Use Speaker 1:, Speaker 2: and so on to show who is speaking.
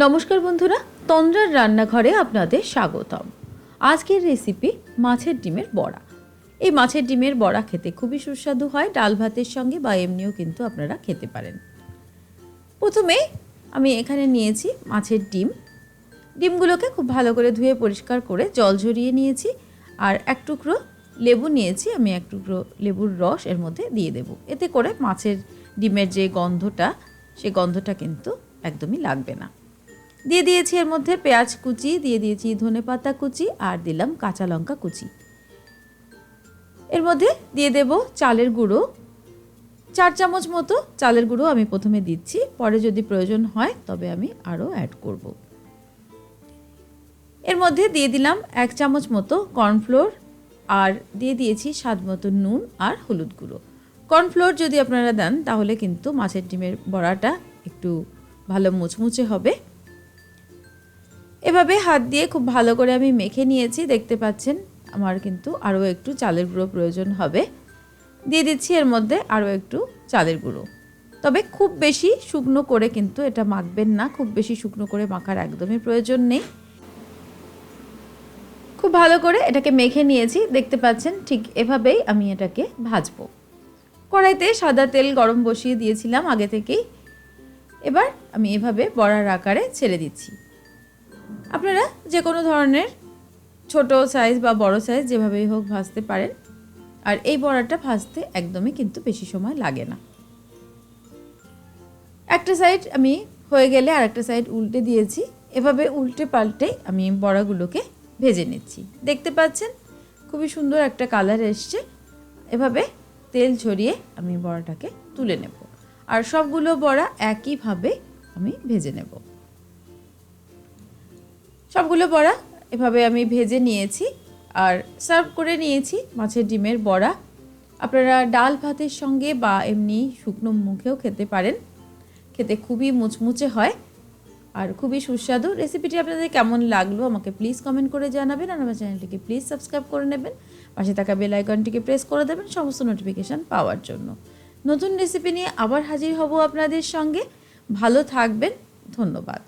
Speaker 1: নমস্কার বন্ধুরা, তন্দ্রার রান্নাঘরে আপনাদের স্বাগতম। আজকের রেসিপি মাছের ডিমের বড়া। এই মাছের ডিমের বড়া খেতে খুবই সুস্বাদু হয়, ডাল ভাতের সঙ্গে বা এমনিও কিন্তু আপনারা খেতে পারেন। প্রথমে আমি এখানে নিয়েছি মাছের ডিম। ডিমগুলোকে খুব ভালো করে ধুয়ে পরিষ্কার করে জল ঝরিয়ে নিয়েছি আর এক টুকরো লেবু নিয়েছি, আমি এক টুকরো লেবুর রস এর মধ্যে দিয়ে দেব। এতে করে মাছের ডিমের যে গন্ধটা সেই গন্ধটা কিন্তু একদমই লাগবে না। দিয়ে দিয়েছি এর মধ্যে পেঁয়াজ কুচি, দিয়ে দিয়েছি ধনে পাতা কুচি আর দিলাম কাঁচা লঙ্কা কুচি। এর মধ্যে দিয়ে দেব চালের গুঁড়ো। চার চামচ মতো চালের গুঁড়ো আমি প্রথমে দিচ্ছি, পরে যদি প্রয়োজন হয় তবে আমি আরও অ্যাড করব। এর মধ্যে দিয়ে দিলাম এক চামচ মতো কর্নফ্লোর আর দিয়ে দিয়েছি স্বাদ মতো নুন আর হলুদ গুঁড়ো। কর্নফ্লোর যদি আপনারা দেন তাহলে কিন্তু মাছের ডিমের বড়াটা একটু ভালো মুচমুচে হবে। এভাবে হাত দিয়ে খুব ভালো করে আমি মেখে নিয়েছি, দেখতে পাচ্ছেন? আমার কিন্তু আরও একটু চালের গুঁড়ো প্রয়োজন হবে। দিয়ে দিচ্ছি এর মধ্যে আরও একটু চালের গুঁড়ো। তবে খুব বেশি শুকনো করে কিন্তু এটা মাখবেন না, খুব বেশি শুকনো করে মাখার একদমই প্রয়োজন নেই। খুব ভালো করে এটাকে মেখে নিয়েছি, দেখতে পাচ্ছেন? ঠিক এভাবেই আমি এটাকে ভাজবো। কড়াইতে সাদা তেল গরম বসিয়ে দিয়েছিলাম আগে থেকেই। এবার আমি এভাবে বড়ার আকারে ছেড়ে দিচ্ছি। আপনারা যে কোনো ধরনের ছোট সাইজ বা বড় সাইজ যেভাবেই হোক ভাজতে পারেন। আর এই বড়াটা ভাজতে একদমই কিন্তু বেশি সময় লাগে না। একটা সাইড আমি হয়ে গেলে আর একটা সাইড উল্টে দিয়েছি। এভাবে উল্টে পাল্টে আমি বড়াগুলোকে ভেজে নিচ্ছি। দেখতে পাচ্ছেন? খুবই সুন্দর একটা কালার এসছে। এভাবে তেল ছড়িয়ে আমি বড়াটাকে তুলে নেব। আর সবগুলো বড়া একইভাবে আমি ভেজে নেব। সবগুলো বড়া এভাবে আমি ভেজে নিয়েছি আর সার্ভ করে নিয়েছি মাছের ডিমের বড়া। আপনারা ডাল ভাতের সঙ্গে বা এমনি শুকনো মুখেও খেতে পারেন। খেতে খুবই মুচমুচে হয় আর খুবই সুস্বাদু। রেসিপিটি আপনাদের কেমন লাগল আমাকে প্লিজ কমেন্ট করে জানাবেন আর আমার চ্যানেলটিকে প্লিজ সাবস্ক্রাইব করে নেবেন। পাশে থাকা বেল আইকনটিকে প্রেস করে দেবেন সমস্ত নোটিফিকেশান পাওয়ার জন্য। নতুন রেসিপি নিয়ে আবার হাজির হব আপনাদের সঙ্গে। ভালো থাকবেন। ধন্যবাদ।